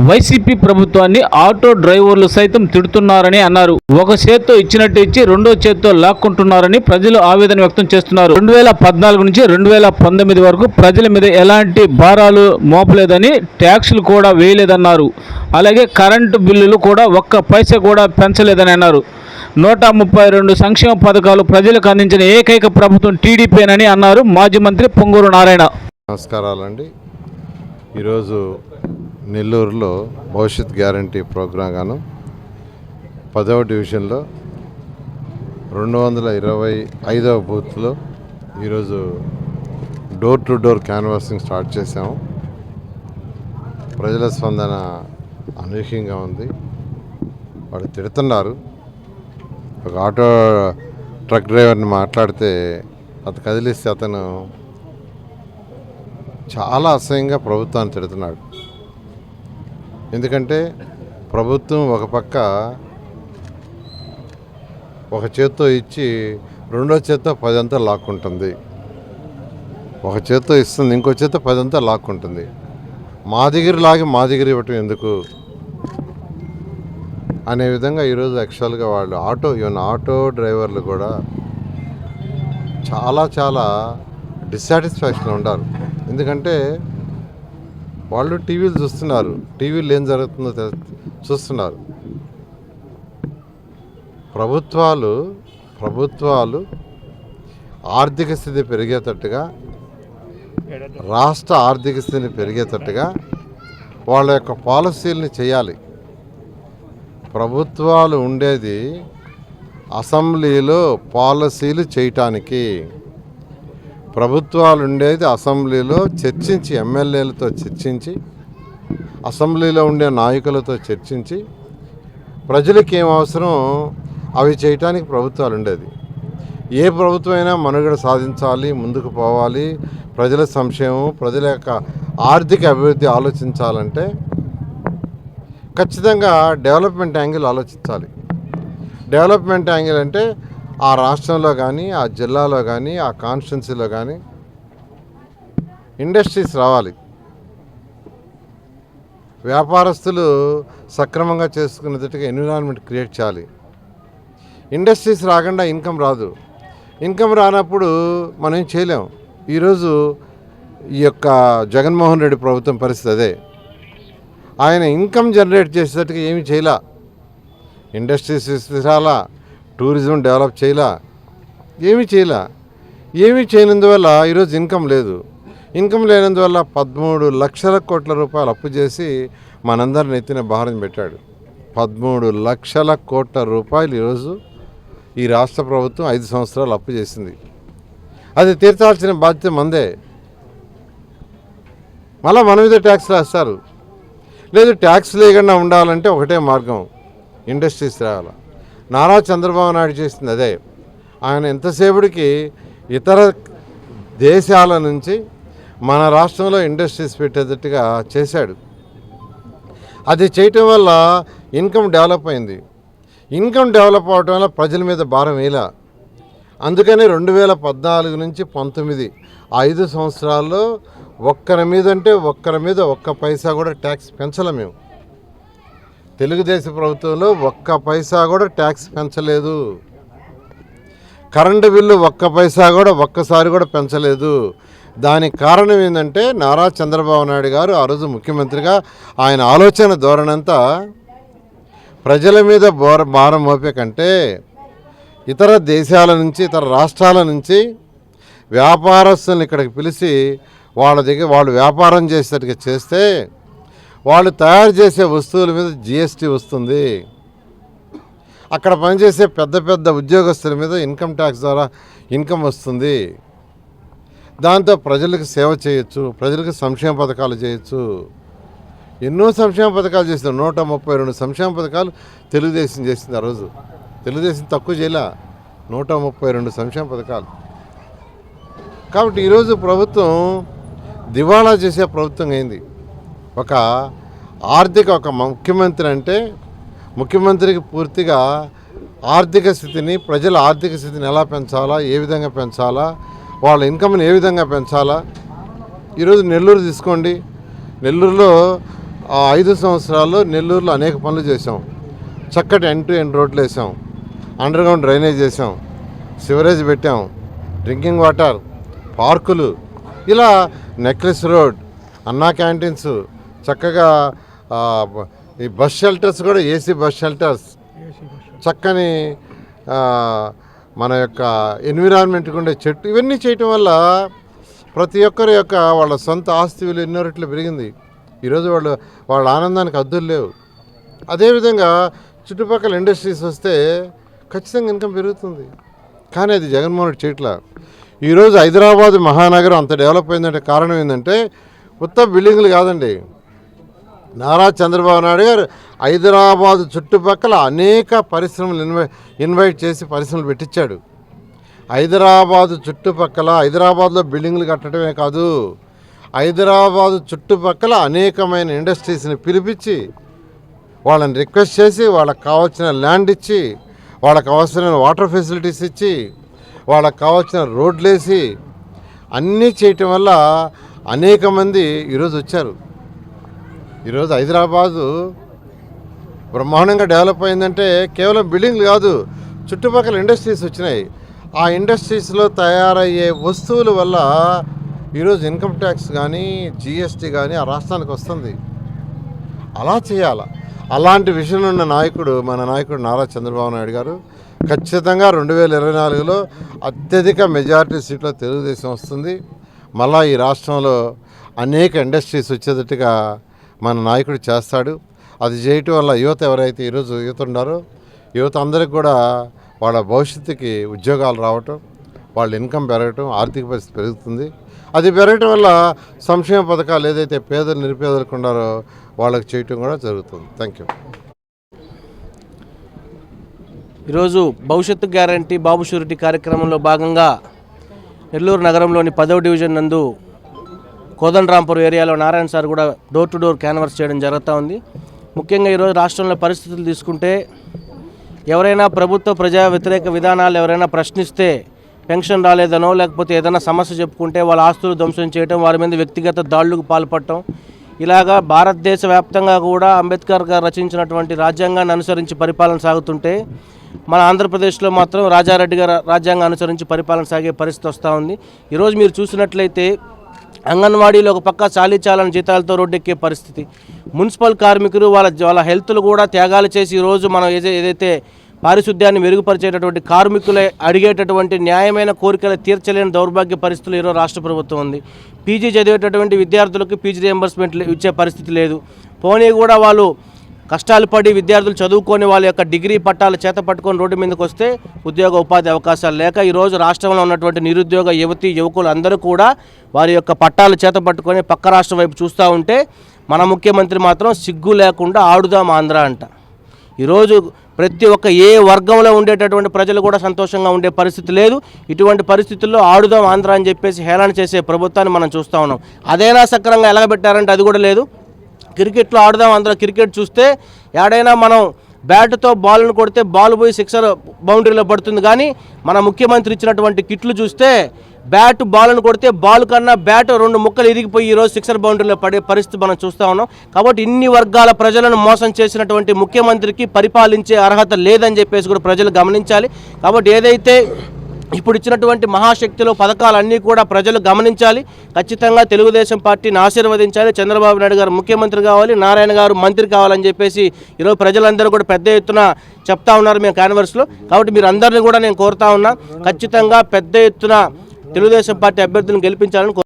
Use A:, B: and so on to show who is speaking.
A: YCP ప్రభుత్వాన్ని auto డ్రైవర్లు సైతం తిడుతున్నారని అన్నారు. ఒక చేత్తో ఇచ్చినట్టు ఇచ్చి రెండో చేత్తో లాక్కుంటున్నారని ప్రజలు ఆవేదన వ్యక్తం చేస్తున్నారు. రెండు వేల పద్నాలుగు నుంచి రెండు వేల పంతొమ్మిది వరకు ప్రజల మీద ఎలాంటి భారాలు మోపలేదని ట్యాక్సులు కూడా వేయలేదన్నారు. అలాగే కరెంటు బిల్లులు కూడా ఒక్క పైస కూడా పెంచలేదని అన్నారు. నూట ముప్పై రెండు సంక్షేమ పథకాలు ప్రజలకు అందించిన ఏకైక ప్రభుత్వం టీడీపీనని అన్నారు మాజీ మంత్రి పొంగూరు నారాయణ.
B: నమస్కారాలండి. ఈరోజు నెల్లూరులో భవిష్యత్ గ్యారంటీ ప్రోగ్రాం గాను పదవ డివిజన్లో రెండు వందల ఇరవై ఐదవ బూత్లో ఈరోజు door to door canvassing start చేసాము ప్రజల స్పందన అనూహ్యంగా ఉంది. వాళ్ళు తిడుతున్నారు. ఒక ఆటో ట్రక్ డ్రైవర్ని మాట్లాడితే అతను కదిలిస్తే అతను చాలా అసహ్యంగా ప్రభుత్వాన్ని తిడుతున్నాడు. ఎందుకంటే ప్రభుత్వం ఒక పక్క ఒక చేత్తో ఇచ్చి రెండో చేత్తో పదంతా లాక్కుంటుంది. ఒక చేత్తో ఇస్తుంది ఇంకో చేత్తో పదంతా లాక్కుంటుంది. మా దగ్గర లాగి మా దగ్గర ఇవ్వటం ఎందుకు? అనే విధంగా ఈరోజు యాక్చువల్గా వాళ్ళు ఆటో ఈవెన్ ఆటో డ్రైవర్లు కూడా చాలా చాలా డిస్సాటిస్ఫాక్షన్ ఉండాలి ఎందుకంటే వాళ్ళు టీవీలు చూస్తున్నారు. టీవీలు ఏం జరుగుతుందో చూస్తున్నారు. ప్రభుత్వాలు ప్రభుత్వాలు ఆర్థిక స్థితి పెరిగేటట్టుగా రాష్ట్ర ఆర్థిక స్థితిని పెరిగేటట్టుగా వాళ్ళ యొక్క పాలసీలని చేయాలి. ప్రభుత్వాలు ఉండేది అసెంబ్లీలో పాలసీలు చేయటానికి. ప్రభుత్వాలు ఉండేది అసెంబ్లీలో చర్చించి ఎమ్మెల్యేలతో చర్చించి అసెంబ్లీలో ఉండే నాయకులతో చర్చించి ప్రజలకు ఏం అవసరం అవి చేయటానికి ప్రభుత్వాలు ఉండేది ఏ ప్రభుత్వమైనా మనుగడ సాధించాలి ముందుకు పోవాలి. ప్రజల సంక్షేమం ప్రజల యొక్క ఆర్థిక అభివృద్ధి ఆలోచించాలంటే ఖచ్చితంగా డెవలప్మెంట్ యాంగిల్ ఆలోచించాలి. డెవలప్మెంట్ యాంగిల్ అంటే ఆ రాష్ట్రంలో కానీ ఆ జిల్లాలో కానీ ఆ కాన్స్టిట్యున్సీలో కానీ ఇండస్ట్రీస్ రావాలి. వ్యాపారస్తులు సక్రమంగా చేసుకునేటట్టుగా ఎన్విరాన్మెంట్ క్రియేట్ చేయాలి. ఇండస్ట్రీస్ రాకుండా ఇన్కమ్ రాదు. ఇన్కమ్ రానప్పుడు మనం ఏం చేయలేం. ఈరోజు ఈ యొక్క జగన్మోహన్ రెడ్డి ప్రభుత్వం పరిస్థితి అదే. ఆయన ఇన్కమ్ జనరేట్ చేసేటట్టుగా ఏమి చేయలా. ఇండస్ట్రీస్ తీసుకురాలా టూరిజం డెవలప్ చేయలా? ఏమీ చేయలా? ఏమీ చేయనందువల్ల ఈరోజు ఇన్కమ్ లేదు. ఇన్కమ్ లేనందువల్ల పదమూడు లక్షల కోట్ల రూపాయలు అప్పు చేసి మనందరిని ఎత్తిన భారం పెట్టాడు. పదమూడు లక్షల కోట్ల రూపాయలు ఈరోజు ఈ రాష్ట్ర ప్రభుత్వం ఐదు సంవత్సరాలు అప్పు చేసింది. అది తీర్చాల్సిన బాధ్యత మందే. మళ్ళీ మన మీద ట్యాక్స్ వేస్తారు లేదు ట్యాక్స్ లేకుండా ఉండాలంటే ఒకటే మార్గం ఇండస్ట్రీస్ రావాలి? నారా చంద్రబాబు నాయుడు చేసింది అదే. ఆయన ఎంతసేపటికి ఇతర దేశాల నుంచి మన రాష్ట్రంలో ఇండస్ట్రీస్ పెట్టేటట్టుగా చేశాడు. అది చేయటం వల్ల ఇన్కమ్ డెవలప్ అయింది. ఇన్కమ్ డెవలప్ అవటం వల్ల ప్రజల మీద భారం వేలా అందుకని రెండు వేల పద్నాలుగు నుంచి పంతొమ్మిది ఐదు సంవత్సరాల్లో ఒక్కరి మీద అంటే ఒక్కరి మీద ఒక్క పైసా కూడా ట్యాక్స్ పెంచలే మేము. తెలుగుదేశం ప్రభుత్వంలో ఒక్క పైసా కూడా ట్యాక్స్ పెంచలేదు. కరెంటు బిల్లు ఒక్క పైసా కూడా ఒక్కసారి కూడా పెంచలేదు. దానికి కారణం ఏంటంటే నారా చంద్రబాబు నాయుడు గారు ఆ రోజు ముఖ్యమంత్రిగా ఆయన ఆలోచన ధోరణంతా ప్రజల మీద బోర భారం మోపే కంటే ఇతర దేశాల నుంచి ఇతర రాష్ట్రాల నుంచి వ్యాపారస్తులను ఇక్కడికి పిలిచి వాళ్ళ దగ్గర వాళ్ళు వ్యాపారం చేసేటట్టుగా చేస్తే వాళ్ళు తయారు చేసే వస్తువుల మీద జిఎస్టీ వస్తుంది. అక్కడ పనిచేసే పెద్ద పెద్ద ఉద్యోగస్తుల మీద ఇన్కమ్ ట్యాక్స్ ద్వారా ఇన్కమ్ వస్తుంది. దాంతో ప్రజలకు సేవ చేయొచ్చు ప్రజలకు సంక్షేమ పథకాలు చేయొచ్చు. ఎన్నో సంక్షేమ పథకాలు చేసింది నూట ముప్పై రెండు సంక్షేమ పథకాలు తెలుగుదేశం చేసింది ఆ రోజు. తెలుగుదేశం తక్కువ చేయలే. నూట ముప్పై రెండు సంక్షేమ పథకాలు. కాబట్టి ఈరోజు ప్రభుత్వం దివాళా చేసే ప్రభుత్వం అయింది. ఒక ఆర్థిక ఒక ముఖ్యమంత్రి అంటే ముఖ్యమంత్రికి పూర్తిగా ఆర్థిక స్థితిని ప్రజల ఆర్థిక స్థితిని ఎలా పెంచాలా ఏ విధంగా పెంచాలా వాళ్ళ ఇన్కమ్ని ఏ విధంగా పెంచాలా ఈరోజు నెల్లూరు తీసుకోండి. నెల్లూరులో ఐదు సంవత్సరాల్లో నెల్లూరులో అనేక పనులు చేసాం చక్కటి ఎండ్ టు ఎండ్ రోడ్లు వేసాం అండర్గ్రౌండ్ డ్రైనేజ్ చేసాం సివరేజ్ పెట్టాం. డ్రింకింగ్ వాటర్ పార్కులు ఇలా నెక్లెస్ రోడ్ అన్నా క్యాంటీన్స్ చక్కగా ఈ బస్ షెల్టర్స్ కూడా ఏసీ బస్ షెల్టర్స్. చక్కని మన యొక్క ఎన్విరాన్మెంట్కి ఉండే చెట్టు. ఇవన్నీ చేయటం వల్ల ప్రతి ఒక్కరి యొక్క వాళ్ళ సొంత ఆస్తి విలువ ఎన్నో రెట్లు పెరిగింది ఈరోజు వాళ్ళు వాళ్ళ ఆనందానికి అద్దులు లేవు. అదేవిధంగా చుట్టుపక్కల ఇండస్ట్రీస్ వస్తే ఖచ్చితంగా ఇన్కమ్ పెరుగుతుంది. కానీ అది జగన్మోహన్ రెడ్డి చేయట్లా ఈరోజు హైదరాబాద్ మహానగరం అంత డెవలప్ అయిందంటే కారణం ఏంటంటే కొత్త బిల్డింగ్లు కాదండి. నారా చంద్రబాబు నాయుడు గారు హైదరాబాద్ చుట్టుపక్కల అనేక పరిశ్రమలు ఇన్వై ఇన్వైట్ చేసి పరిశ్రమలు పెట్టించాడు హైదరాబాద్ చుట్టుపక్కల హైదరాబాద్లో బిల్డింగ్లు కట్టడమే కాదు హైదరాబాద్ చుట్టుపక్కల అనేకమైన ఇండస్ట్రీస్ని పిలిపించి వాళ్ళని రిక్వెస్ట్ చేసి వాళ్ళకి కావాల్సిన ల్యాండ్ ఇచ్చి వాళ్ళకి అవసరమైన వాటర్ ఫెసిలిటీస్ ఇచ్చి వాళ్ళకి కావాల్సిన రోడ్లు వేసి అన్నీ చేయటం వల్ల అనేక మంది ఈరోజు వచ్చారు. ఈరోజు హైదరాబాదు బ్రహ్మాండంగా డెవలప్ అయిందంటే కేవలం బిల్డింగ్లు కాదు చుట్టుపక్కల ఇండస్ట్రీస్ వచ్చినాయి. ఆ ఇండస్ట్రీస్లో తయారయ్యే వస్తువుల వల్ల ఈరోజు ఇన్కమ్ ట్యాక్స్ కానీ జిఎస్టీ కానీ ఆ రాష్ట్రానికి వస్తుంది. అలా చేయాల? అలాంటి విషయంలో ఉన్న నాయకుడు మన నాయకుడు నారా చంద్రబాబు నాయుడు గారు ఖచ్చితంగా రెండు వేల ఇరవై నాలుగులో అత్యధిక మెజారిటీ సీట్లో తెలుగుదేశం వస్తుంది. మళ్ళా ఈ రాష్ట్రంలో అనేక ఇండస్ట్రీస్ వచ్చేటట్టుగా మన నాయకుడు చేస్తాడు. అది చేయటం వల్ల యువత ఎవరైతే ఈరోజు యువత ఉన్నారో యువత అందరికి కూడా వాళ్ళ భవిష్యత్తుకి ఉద్యోగాలు రావటం వాళ్ళ ఇన్కమ్ పెరగటం ఆర్థిక పరిస్థితి పెరుగుతుంది. అది పెరగటం వల్ల సంక్షేమ పథకాలు ఏదైతే పేదలు నిరుపేదలకు ఉన్నారో వాళ్ళకి చేయటం కూడా జరుగుతుంది. థ్యాంక్ యూ
C: ఈరోజు భవిష్యత్తు గ్యారంటీ బాబు షూరిటీ కార్యక్రమంలో భాగంగా నెల్లూరు నగరంలోని పదవ డివిజన్ నందు కోదండరాంపూర్ ఏరియాలో నారాయణ సార్ కూడా డోర్ టు డోర్ క్యాన్వర్స్ చేయడం జరుగుతూ ఉంది. ముఖ్యంగా ఈరోజు రాష్ట్రంలో పరిస్థితులు తీసుకుంటే ఎవరైనా ప్రభుత్వ ప్రజా వ్యతిరేక విధానాలు ఎవరైనా ప్రశ్నిస్తే పెన్షన్ రాలేదనో లేకపోతే ఏదైనా సమస్య చెప్పుకుంటే వాళ్ళ ఆస్తులు ధ్వంసం చేయడం వారి మీద వ్యక్తిగత దాడులకు పాల్పడటం. ఇలాగా భారతదేశ వ్యాప్తంగా కూడా అంబేద్కర్ గారు రచించినటువంటి రాజ్యాంగాన్ని అనుసరించి పరిపాలన సాగుతుంటే మన ఆంధ్రప్రదేశ్లో మాత్రం రాజారెడ్డి గారు రాజ్యాంగం అనుసరించి పరిపాలన సాగే పరిస్థితి వస్తూ ఉంది. ఈరోజు మీరు చూసినట్లయితే అంగన్వాడీలో ఒక పక్క చాలీచాలని జీతాలతో రోడ్డెక్కే పరిస్థితి. మున్సిపల్ కార్మికులు వాళ్ళ వాళ్ళ హెల్త్లు కూడా త్యాగాలు చేసి ఈరోజు మనం ఏదై- ఏదైతే పారిశుద్ధ్యాన్ని మెరుగుపరిచేటటువంటి కార్మికులే అడిగేటటువంటి న్యాయమైన కోరికలు తీర్చలేని దౌర్భాగ్య పరిస్థితులు ఈరోజు రాష్ట్ర ప్రభుత్వం ఉంది. పీజీ చదివేటటువంటి విద్యార్థులకు పీజీ రియంబర్స్మెంట్ ఇచ్చే పరిస్థితి లేదు. పోనీ కూడా వాళ్ళు కష్టాలు పడి విద్యార్థులు చదువుకొని వాళ్ళ యొక్క డిగ్రీ పట్టాలు చేత పట్టుకొని రోడ్డు మీదకి వస్తే ఉద్యోగ ఉపాధి అవకాశాలు లేక ఈరోజు రాష్ట్రంలో ఉన్నటువంటి నిరుద్యోగ యువతి యువకులు అందరూ కూడా వారి యొక్క పట్టాలు చేత పట్టుకొని పక్క రాష్ట్రం వైపు చూస్తూ ఉంటే మన ముఖ్యమంత్రి మాత్రం సిగ్గు లేకుండా ఆడుదాం ఆంధ్ర అంట. ఈరోజు ప్రతి ఒక్క ఏ వర్గంలో ఉండేటటువంటి ప్రజలు కూడా సంతోషంగా ఉండే పరిస్థితి లేదు. ఇటువంటి పరిస్థితుల్లో ఆడుదాం ఆంధ్ర అని చెప్పేసి హేళన చేసే ప్రభుత్వాన్ని మనం చూస్తూ ఉన్నాం. అదైనా సక్రంగా ఎలగబెట్టారంటే అది కూడా లేదు. క్రికెట్లో ఆడదాం అందులో క్రికెట్ చూస్తే ఎడైనా మనం బ్యాట్తో బాల్ను కొడితే బాల్ పోయి సిక్సర్ బౌండరీలో పడుతుంది కానీ మన ముఖ్యమంత్రి ఇచ్చినటువంటి కిట్లు చూస్తే బ్యాట్ బాల్ను కొడితే బాల్ కన్నా బ్యాట్ రెండు ముక్కలు ఇరిగిపోయి ఈరోజు సిక్సర్ బౌండరీలో పడే పరిస్థితి మనం చూస్తూ ఉన్నాం. కాబట్టి ఇన్ని వర్గాల ప్రజలను మోసం చేసినటువంటి ముఖ్యమంత్రికి పరిపాలించే అర్హత లేదని చెప్పేసి కూడా ప్రజలు గమనించాలి. కాబట్టి ఏదైతే ఇప్పుడు ఇచ్చినటువంటి మహాశక్తిలో పథకాలన్నీ కూడా ప్రజలు గమనించాలి. ఖచ్చితంగా తెలుగుదేశం పార్టీని ఆశీర్వదించాలి. చంద్రబాబు నాయుడు గారు ముఖ్యమంత్రి కావాలి నారాయణ గారు మంత్రి కావాలని చెప్పేసి ఈరోజు ప్రజలందరూ కూడా పెద్ద ఎత్తున చెప్తా ఉన్నారు మేము కాన్వర్స్లో కాబట్టి మీరు అందరినీ కూడా నేను కోరుతా ఉన్నా ఖచ్చితంగా పెద్ద ఎత్తున తెలుగుదేశం పార్టీ అభ్యర్థులను గెలిపించాలని